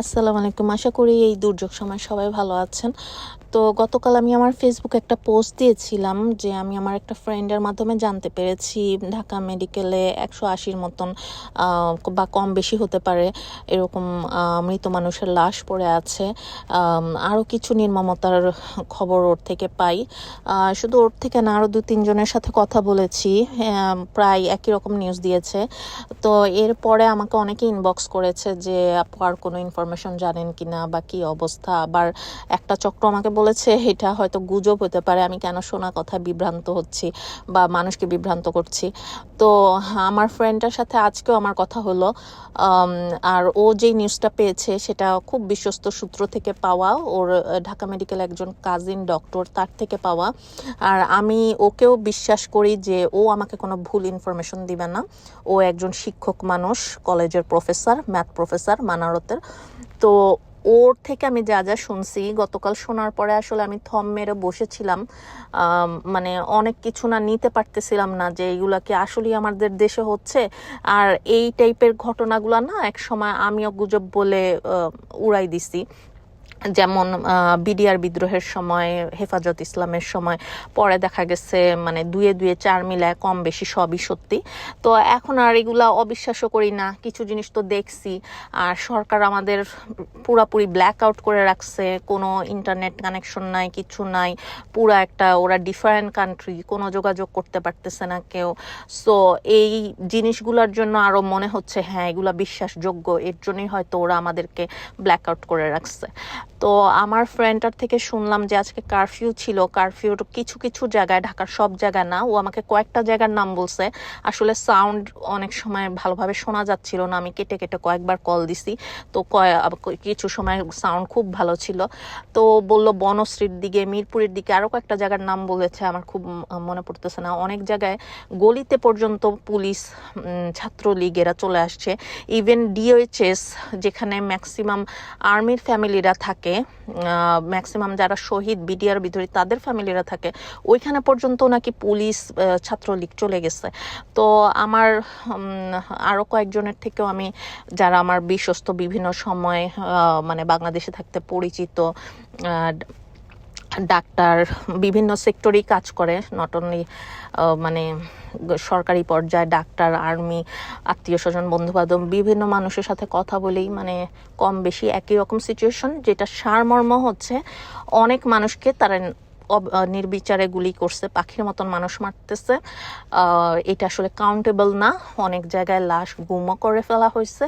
আসসালামু আলাইকুম। আশা করি এই দুর্যোগ সময় সবাই ভালো আছেন। তো গতকাল আমি আমার ফেসবুকে একটা পোস্ট দিয়েছিলাম যে আমি আমার একটা ফ্রেন্ডের মাধ্যমে জানতে পেরেছি, ঢাকা মেডিকেলে একশো আশির মতন বা কম বেশি হতে পারে এরকম মৃত মানুষের লাশ পড়ে আছে। আরও কিছু নির্মমতার খবর ওর থেকে পাই। শুধু ওর থেকে না আরও দু তিনজনের সাথে কথা বলেছি। প্রায় একই রকম নিউজ দিয়েছে। তো এরপরে আমাকে অনেকে ইনবক্স করেছে যে আর কোনো ইনফরমেশন জানেন কিনা বা কি অবস্থা, আবার একটা চক্র আমাকে বলেছে, এটা হয়তো গুজব হতে পারে, আমি কেন শোনা কথা বিভ্রান্ত হচ্ছি বা মানুষকে বিভ্রান্ত করছি? তো আমার ফ্রেন্ডটার সাথে আজকেও আমার কথা হলো আর ও যেই নিউজটা পেয়েছে সেটা খুব বিশ্বস্ত সূত্র থেকে পাওয়া, ওর ঢাকা মেডিকেল একজন কাজিন ডক্টর তার থেকে পাওয়া, আর আমি ওকেও বিশ্বাস করি যে ও আমাকে কোনো ভুল ইনফরমেশন দিবে না। ও একজন শিক্ষক মানুষ কলেজের প্রফেসর ম্যাথ প্রফেসর মানারতের। তো ওর থেকে আমি যা যা শুনছি, গতকাল শোনার পরে আসলে আমি থম মেরে বসেছিলাম। মানে অনেক কিছু না নিতে পারতেছিলাম না যে এইগুলা কি আসলেই আমাদের দেশে হচ্ছে। আর এই টাইপের ঘটনাগুলো না এক সময় আমিও গুজব বলে উড়াই দিছি। যেমন বিডিআর বিদ্রোহের সময়, হেফাজত ইসলামের সময়, পরে দেখা গেছে মানে দুয়ে দুয়ে চার মিলায় কম বেশি সবই সত্যি। তো এখন আর এগুলা অবিশ্বাসও করি না, কিছু জিনিস তো দেখছি। আর সরকার আমাদের পুরাপুরি ব্ল্যাক আউট করে রাখছে, কোনো ইন্টারনেট কানেকশন নাই, কিছু নাই, পুরা একটা ওরা ডিফারেন্ট কান্ট্রি কোনো যোগাযোগ করতে পারতেছে না কেউ। সো এই জিনিসগুলোর জন্য আরও মনে হচ্ছে হ্যাঁ এগুলা বিশ্বাসযোগ্য, এর জন্যই হয়তো ওরা আমাদেরকে ব্ল্যাক আউট করে রাখছে। তো আমার ফ্রেন্ডটার থেকে শুনলাম যে আজকে কারফিউ ছিল। কারফিউর কিছু কিছু জায়গায় ঢাকার সব জায়গায় না ও আমাকে কয়েকটা জায়গার নাম বলছে। আসলে সাউন্ড অনেক সময় ভালোভাবে শোনা যাচ্ছিল না আমি কেটে কেটে কয়েকবার কল দিছি। তো কিছু সময় সাউন্ড খুব ভালো ছিল। তো বলল বনশ্রীর দিকে মিরপুরের দিকে আরও কয়েকটা জায়গার নাম বলেছে আমার খুব মনে পড়তেছে না। অনেক জায়গায় গলিতে পর্যন্ত পুলিশ উম, ছাত্রলীগ এরা চলে আসছে। ইভেন ডিওএইচএস যেখানে ম্যাক্সিমাম আর্মির ফ্যামিলিরা থাকে ম্যাক্সিমাম যারা শহীদ বিডিআর বিধরী তাদের ফ্যামিলিরা থাকে, ওইখানে পর্যন্ত নাকি পুলিশ ছাত্রলীগ চলে গেছে। তো আমার আরও আরও কয়েকজনের থেকেও আমি, যারা আমার বিশ্বস্ত বিভিন্ন সময় মানে বাংলাদেশে থাকতে পরিচিত ডাক্তার বিভিন্ন সেক্টরেই কাজ করে নট অনলি মানে সরকারি পর্যায়ে ডাক্তার, আর্মি, আত্মীয় স্বজন, বন্ধুবান্ধব, বিভিন্ন মানুষের সাথে কথা বলেই মানে কম বেশি একই রকম সিচুয়েশন যেটা সারমর্ম হচ্ছে, অনেক মানুষকে তারা নির্বিচারে গুলি করছে, পাখির মতন মানুষ মারতেছে। এটা আসলে কাউন্টেবল না। অনেক জায়গায় লাশ গুমও করে ফেলা হয়েছে।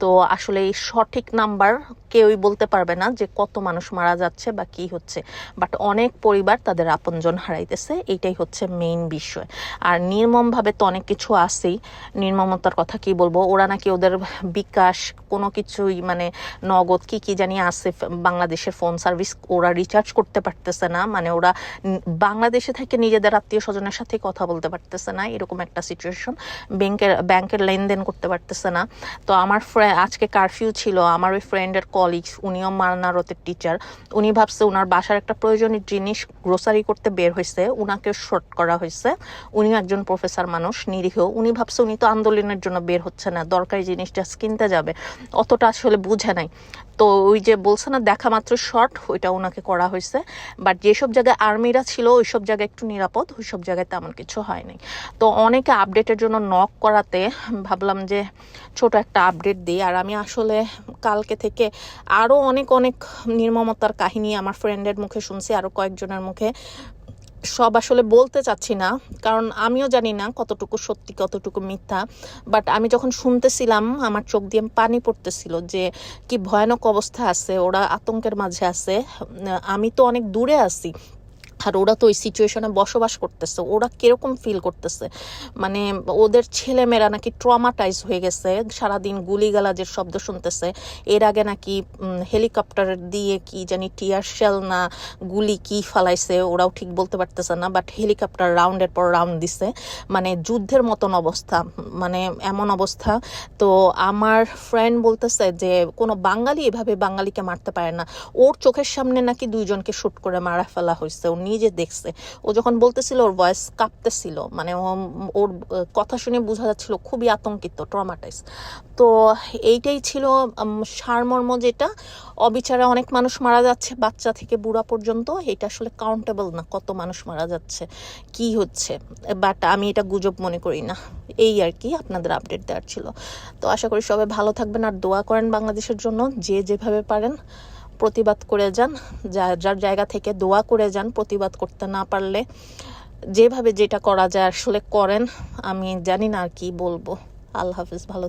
তো আসলে এই সঠিক নাম্বার কেউই বলতে পারবে না যে কত মানুষ মারা যাচ্ছে বা কি হচ্ছে। বাট অনেক পরিবার তাদের আপনজন হারাইতেছে। এইটাই হচ্ছে মেইন বিষয়। আর নির্মমভাবে তো অনেক কিছু আছেই। নির্মমতার কথা কি বলব? ওরা নাকি ওদের বিকাশ, কোনো কিছুই মানে নগদ কি কি জানি আছে, বাংলাদেশের ফোন সার্ভিস ওরা রিচার্জ করতে পারতেছে না মানে ওরা বাংলাদেশে থেকে নিজেদের আত্মীয় স্বজনের সাথে কথা বলতে পারতেছে না, এরকম একটা সিচুয়েশন ব্যাংকের ব্যাংকের লেনদেন করতে পারতেছে না। তো আমার আজকে কারফিউ ছিল, আমার ওই ফ্রেন্ডের কলিগস উনিও মানারতের টিচার উনি ভাবছে ওনার বাসার একটা প্রয়োজনীয় জিনিস গ্রোসারি করতে বের হয়েছে উনাকে শর্ট করা হয়েছে উনিও একজন প্রফেসর মানুষ, নিরীহ। উনি ভাবছে উনি তো আন্দোলনের জন্য বের হচ্ছে না, দরকারি জিনিস জাস্ট কিনতে যাবে। অতটা আসলে বুঝে নাই। তো ওই যে বলছে না, দেখা মাত্র শর্ট ওইটা ওনাকে করা হয়েছে বাট যেসব জায়গায় আর্মিরা ছিল ওই সব জায়গায় একটু নিরাপদ ওই সব জায়গায় তেমন কিছু হয়নি। তো অনেকে আপডেটের জন্য নক করাতে ভাবলাম যে, ছোট একটা আপডেট দিই। আর আমি আসলে কালকে থেকে আরও অনেক অনেক নির্মমতার কাহিনী আমার ফ্রেন্ডের মুখে শুনছি আরও কয়েকজনের মুখে। সব আসলে বলতে চাচ্ছি না, কারণ আমিও জানি না কতটুকু সত্যি, কতটুকু মিথ্যা। বাট আমি যখন শুনতেছিলাম, আমার চোখ দিয়ে পানি পড়তেছিল যে কি ভয়ানক অবস্থা আছে, ওরা আতঙ্কের মাঝে আছে। আমি তো অনেক দূরে আছি। আর ওরা তো ওই সিচুয়েশনে বসবাস করতেছে। ওরা কীরকম ফিল করতেছে? মানে ওদের ছেলেমেয়েরা নাকি ট্রমাটাইজ হয়ে গেছে, সারাদিন গুলিগালাজের শব্দ শুনতেছে। এর আগে নাকি হেলিকপ্টার দিয়ে কি জানি টিয়ার শেল না গুলি কি ফালাইছে, ওরাও ঠিক বলতে পারতেছে না বাট হেলিকপ্টার রাউন্ডের পর রাউন্ড দিছে। মানে যুদ্ধের মতন অবস্থা মানে এমন অবস্থা। তো আমার ফ্রেন্ড বলতেছে যে, কোনো বাঙালি এভাবে বাঙালিকে মারতে পারে না। ওর চোখের সামনে নাকি দুইজনকে শ্যুট করে মারা ফেলা হয়েছে। ও নিজে দেখছে। ও যখন বলতেছিল, ওর ভয়েস কাঁপতেছিল মানে ওর কথা শুনে বোঝা যাচ্ছিল, খুবই আতঙ্কিত ট্রমাটাইজ তো এইটাই ছিল সারমর্ম যেটা। অবিচারে অনেক মানুষ মারা যাচ্ছে, বাচ্চা থেকে বুড়া পর্যন্ত। এটা আসলে কাউন্টেবল না, কত মানুষ মারা যাচ্ছে, কি হচ্ছে। বাট আমি এটা গুজব মনে করি না। এই আর কি, আপনাদের আপডেট দেওয়ার ছিল। তো আশা করি সবাই ভালো থাকবেন আর দোয়া করেন বাংলাদেশের জন্য, যে যেভাবে পারেন। প্রতিবাদ করে যান যার যার জায়গা থেকে দোয়া করে যান প্রতিবাদ করতে না পারলে যেভাবে যেটা করা যায় আসলে করেন, আমি জানি না আর কি বলব। আল্লাহ হাফিজ, ভালো